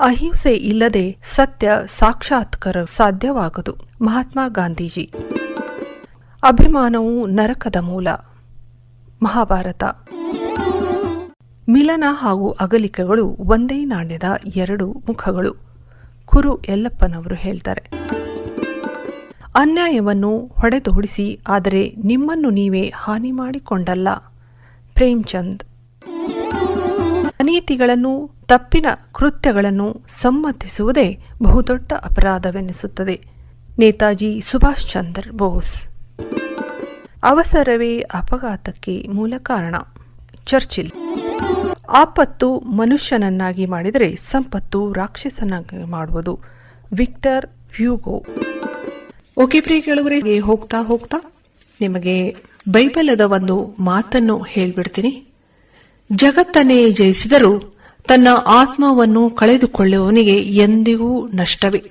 ಅಹಿಂಸೆ ಇಲ್ಲದೆ ಸತ್ಯ ಸಾಕ್ಷಾತ್ಕಾರ ಸಾಧ್ಯವಾಗದು. ಮಹಾತ್ಮ ಗಾಂಧೀಜಿ. ಅಭಿಮಾನವು ನರಕದ ಮೂಲ. ಮಹಾಭಾರತ. ಮಿಲನ ಹಾಗೂ ಅಗಲಿಕೆಗಳು ಒಂದೇ ನಾಣ್ಯದ ಎರಡು ಮುಖಗಳು. ಕುರು ಯಲ್ಲಪ್ಪನವರು ಹೇಳ್ತಾರೆ. ಅನ್ಯಾಯವನ್ನು ಹೊಡೆದೋಡಿಸಿ, ಆದರೆ ನಿಮ್ಮನ್ನು ನೀವೇ ಹಾನಿ ಮಾಡಿಕೊಂಡಲ್ಲ. ಪ್ರೇಮ್ಚಂದ್. ಅನೀತಿಗಳನ್ನು ತಪ್ಪಿನ ಕೃತ್ಯಗಳನ್ನು ಸಮ್ಮತಿಸುವುದೇ ಬಹುದೊಡ್ಡ ಅಪರಾಧವೆನಿಸುತ್ತದೆ. ನೇತಾಜಿ ಸುಭಾಷ್ ಚಂದ್ರ ಬೋಸ್. ಅವಸರವೇ ಅಪಘಾತಕ್ಕೆ ಮೂಲ ಕಾರಣ. ಚರ್ಚಿಲ್. ಆಪತ್ತು ಮನುಷ್ಯನನ್ನಾಗಿ ಮಾಡಿದರೆ ಸಂಪತ್ತು ರಾಕ್ಷಸನಾಗಿ ಮಾಡುವುದು. ವಿಕ್ಟರ್ ವ್ಯೂಗೋ ಓಕೆ ಪ್ರಿಯ ಕೆಳಗರಿಗೆ ಹೋಗ್ತಾ ಹೋಗ್ತಾ ನಿಮಗೆ ಬೈಬಲದ ಒಂದು ಮಾತನ್ನು ಹೇಳ್ಬಿಡ್ತೀನಿ. ಜಗತ್ತನ್ನೇ ಜಯಿಸಿದರೂ ತನ್ನ ಆತ್ಮವನ್ನು ಕಳೆದುಕೊಳ್ಳುವವನಿಗೆ ಎಂದಿಗೂ ನಷ್ಟವೇ.